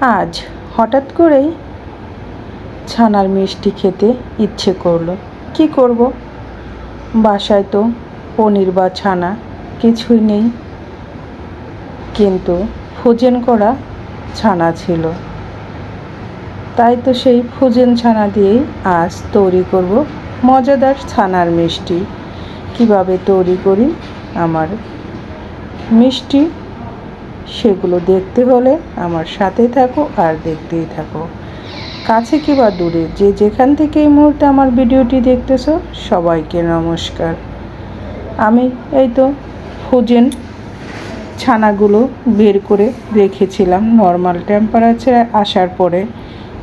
আজ হঠাৎ করেই ছানার মিষ্টি খেতে ইচ্ছে করল। কি করব? বাসায় তো পনির বা ছানা কিছুই নেই। কিন্তু ফুজেন করা ছানা ছিল। তাই তো সেই ফুজেন ছানা দিয়েই আজ তৈরি করব মজাদার ছানার মিষ্টি। কীভাবে তৈরি করি? আমার মিষ্টি সেগুলো দেখতে হলে আমার সাথেই থাকো আর দেখতেই থাকো। কাছে কিবা দূরে, যে যেখান থেকে এই মুহূর্তে আমার ভিডিওটি দেখতেছো, সবাইকে নমস্কার। আমি এই তো ফোজেন ছানাগুলো বের করে রেখেছিলাম নর্মাল টেম্পারেচারে আসার পরে।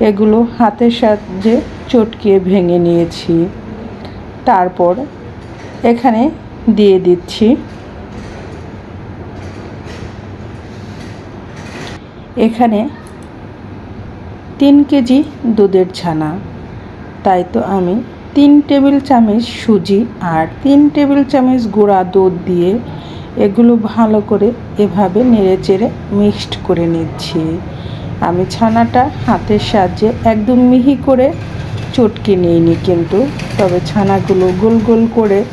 এগুলো হাতের সাহায্যে চটকিয়ে ভেঙে নিয়েছি। তারপর এখানে দিয়ে দিচ্ছি এখানে তিন কেজি দুধের ছানা। তাই তো আমি তিন টেবিল চামচ সুজি আর তিন টেবিল চামচ গুঁড়া দুধ দিয়ে এগুলো ভালো করে এভাবে নেড়ে চেড়ে মিক্সড করে নিচ্ছি। আমি ছানাটা হাতের সাহায্যে একদম মিহি করে চটকে নিইনি কিন্তু, তবে ছানাগুলো গোল গোল করে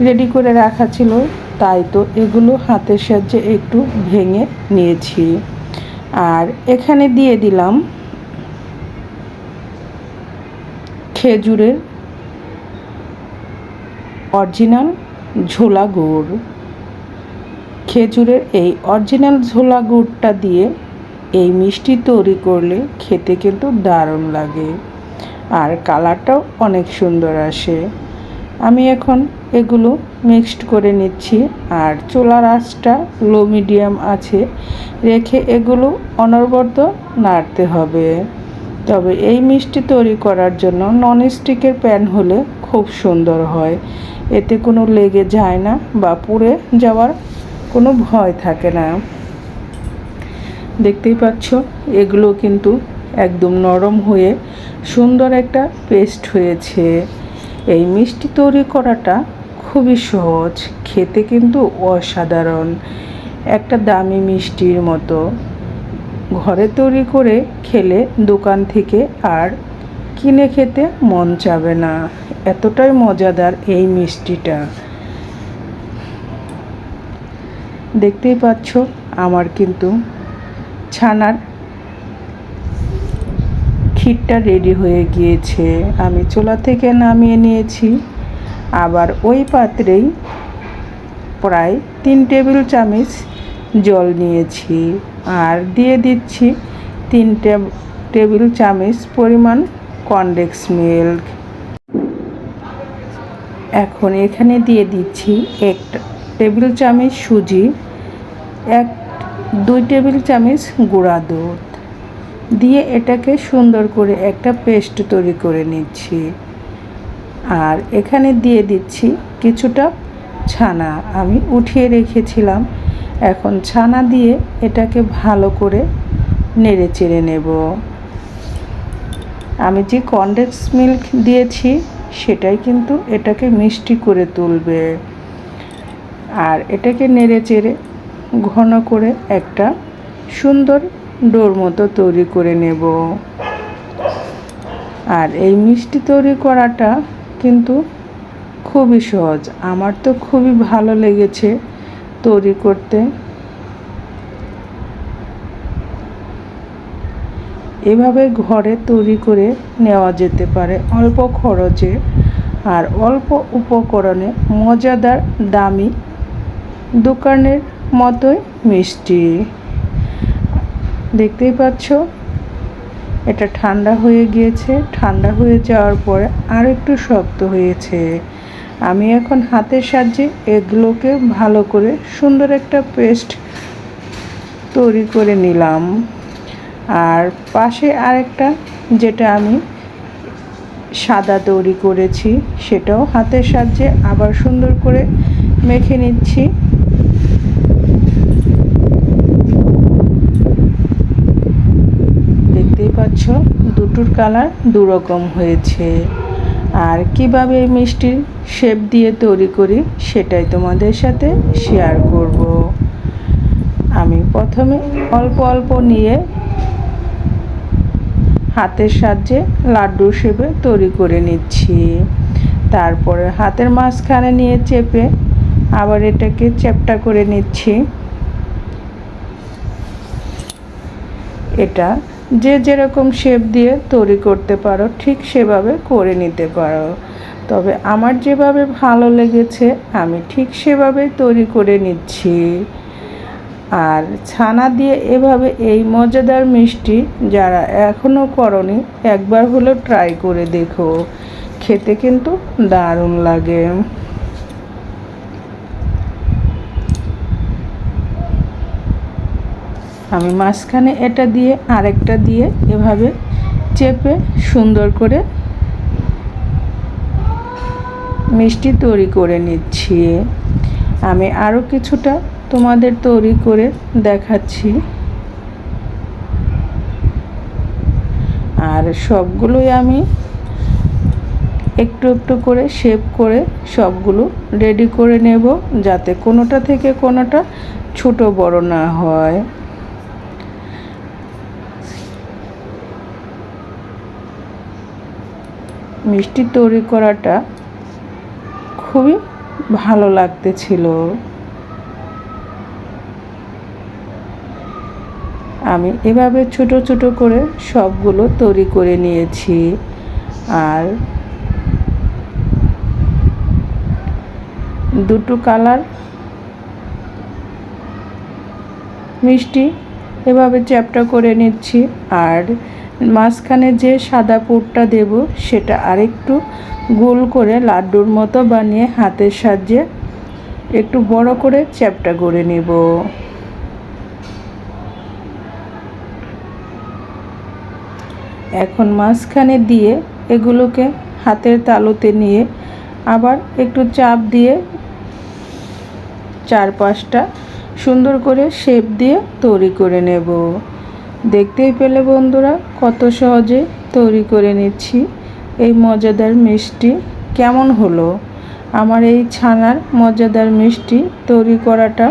রেডি করে রাখা ছিল, তাই তো এগুলো হাতের সাহায্যে একটু ভেঙে নিয়েছি। আর এখানে দিয়ে দিলাম খেজুরের অরিজিনাল ঝোলা গুড়। খেজুরের এই অরিজিনাল ঝোলা গুড়টা দিয়ে এই মিষ্টি তৈরি করলে খেতে কিন্তু দারুণ লাগে। আর কালারটাও অনেক সুন্দর আসে। আমি এখন এগুলো মিক্সড করে নিচ্ছি। আর চুলার আঁচটা লো মিডিয়াম আছে। রেখে এগুলো অনবরত নাড়তে হবে। তবে এই মিষ্টি তৈরি করার জন্য ননস্টিকের প্যান হলে খুব সুন্দর হয়। এতে কোনো লেগে যায় না বা পুড়ে যাওয়ার কোনো ভয় থাকে না। দেখতেই পাচ্ছ, এগুলো কিন্তু একদম নরম হয়ে সুন্দর একটা পেস্ট হয়েছে। এই মিষ্টি তৈরি করাটা খুবই সহজ, খেতে কিন্তু অসাধারণ, একটা দামি মিষ্টির মতো। ঘরে তৈরি করে খেলে দোকান থেকে আর কিনে খেতে মন চাবে না। এতটাই মজাদার এই মিষ্টিটা। দেখতেই পাচ্ছ, আমার কিন্তু ছানার ক্ষীরটা রেডি হয়ে গিয়েছে। আমি চোলা থেকে নামিয়ে নিয়েছি। আবার ওই পাত্রেই প্রায় তিন টেবিল চামচ জল নিয়েছি আর দিয়ে দিচ্ছি তিন টেবিল চামচ পরিমাণ কনডেক্স মিল্ক। এখন এখানে দিয়ে দিচ্ছি এক টেবিল চামচ সুজি, এক, দুই টেবিল চামচ গুঁড়া দুধ। দিয়ে এটাকে সুন্দর করে একটা পেস্ট তৈরি করে নিচ্ছি। আর এখানে দিয়ে দিচ্ছি কিছুটা ছানা। আমি উঠিয়ে রেখেছিলাম। এখন ছানা দিয়ে এটাকে ভালো করে নেড়ে চেড়ে নেব। আমি যে কনডেন্স মিল্ক দিয়েছি, সেটাই কিন্তু এটাকে মিষ্টি করে তুলবে। আর এটাকে নেড়ে চেড়ে ঘন করে একটা সুন্দর ডোর মতো তৈরি করে নেব। আর এই মিষ্টি তৈরি করাটা কিন্তু খুবই সহজ। আমার তো খুবই ভালো লেগেছে তৈরি করতে। এভাবে ঘরে তৈরি করে নেওয়া যেতে পারে অল্প খরচে আর অল্প উপকরণে মজাদার দামি দোকানের মতোই মিষ্টি। দেখতেই পাচ্ছ? এটা ঠান্ডা হয়ে গিয়েছে। ঠান্ডা হয়ে যাওয়ার পরে আর একটু শক্ত হয়েছে। আমি এখন হাতের সাহায্যে এগুলোকে ভালো করে সুন্দর একটা পেস্ট তৈরি করে নিলাম। আর পাশে আরেকটা যেটা আমি সাদা তৈরি করেছি, সেটাও হাতের সাহায্যে আবার সুন্দর করে মেখে নিচ্ছি দেখতেই পাচ্ছ দুটোর কালার দুরকম হয়েছে। আর কীভাবে এই মিষ্টির শেপ দিয়ে তৈরি করি সেটাই তোমাদের সাথে শেয়ার করব। আমি প্রথমে অল্প অল্প নিয়ে হাতের সাহায্যে লাড্ডু শেপে তৈরি করে নিচ্ছি। তারপরে হাতের মাঝখানে নিয়ে চেপে আবার এটাকে চ্যাপটা করে নিচ্ছি। এটা যে যেরকম শেপ দিয়ে তৈরি করতে পারো, ঠিক সেভাবে করে নিতে পারো। তবে আমার যেভাবে ভালো লেগেছে, আমি ঠিক সেভাবে তৈরি করে নিচ্ছি। আর ছানা দিয়ে এভাবে এই মজাদার মিষ্টি যারা এখনও করনি, একবার হলেও ট্রাই করে দেখো। খেতে কিন্তু দারুণ লাগে। আমি মাঝখানে এটা দিয়ে আরেকটা দিয়ে এভাবে চেপে সুন্দর করে মিষ্টি তৈরি করে নিচ্ছি। আমি আরও কিছুটা তোমাদের তৈরি করে দেখাচ্ছি। আর সবগুলোই আমি একটু একটু করে শেপ করে সবগুলো রেডি করে নেব যাতে কোনোটা থেকে কোনোটা ছোট বড় না হয়। মিষ্টি তৈরি করাটা খুবই ভালো লাগতেছিল। আমি এভাবে ছোট ছোট করে সবগুলো তৈরি করে নিয়েছি। আর দুটো কালার মিষ্টি এভাবে চ্যাপটা করে নিচ্ছি। আর মাঝখানে যে সাদা পুরটা দেব, সেটা আরেকটু গোল করে লাড্ডুর মতো বানিয়ে হাতের সাহায্যে একটু বড় করে চ্যাপটা করে নেব। এখন মাঝখানে দিয়ে এগুলোকে হাতের তালুতে নিয়ে আবার একটু চাপ দিয়ে চার পাঁচটা সুন্দর করে শেপ দিয়ে তৈরি করে নেব। দেখতেই পেলে বন্ধুরা, কত সহজে তৈরি করে নিচ্ছি এই মজাদার মিষ্টি। কেমন হলো? আমার এই ছানার মজাদার মিষ্টি তৈরি করাটা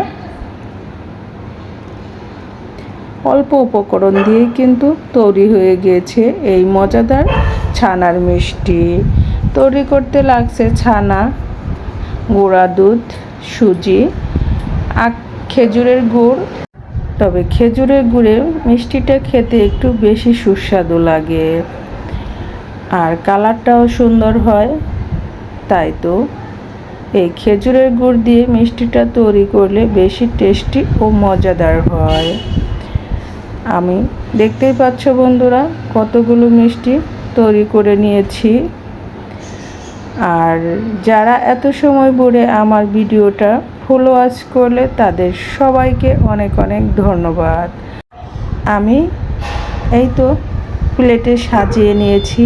অল্প উপকরণ দিয়ে কিন্তু তৈরি হয়ে গিয়েছে এই মজাদার ছানার মিষ্টি। তৈরি করতে লাগছে ছানা, গুঁড়া দুধ, সুজি, আখ, খেজুরের গুড়। তবে খেজুরের গুড়ের মিষ্টিটা খেতে একটু বেশি সুস্বাদু লাগে। আর কালারটাও সুন্দর হয়, তাই তো। এই খেজুরের গুড় দিয়ে মিষ্টিটা তৈরি করলে বেশি টেস্টি ও মজাদার হয়। আমি দেখতেই পাচ্ছ বন্ধুরা, কতগুলো মিষ্টি তৈরি করে নিয়েছি। আর যারা এত সময় পরে আমার ভিডিওটা ফলো ওয়াচ করলে তাদের সবাইকে অনেক অনেক ধন্যবাদ। আমি এই তো প্লেটে সাজিয়ে নিয়েছি।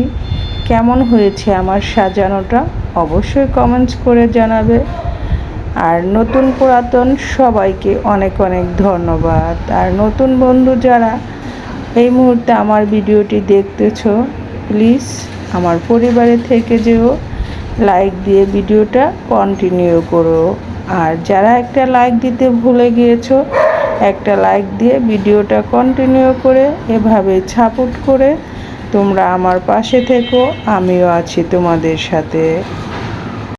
কেমন হয়েছে আমার সাজানোটা অবশ্যই কমেন্টস করে জানাবে। আর নতুন পুরাতন সবাইকে অনেক অনেক ধন্যবাদ। আর নতুন বন্ধু যারা এই মুহূর্তে আমার ভিডিওটি দেখতেছ প্লিজ আমার পরিবারে থেকে যেও লাইক দিয়ে ভিডিওটা কন্টিনিউ করো। আর যারা একটা লাইক দিতে ভুলে গিয়েছো, একটা লাইক দিয়ে ভিডিওটা কন্টিনিউ করে এভাবে সাপোর্ট করে তোমরা আমার পাশে থেকো, আমিও আছি তোমাদের সাথে।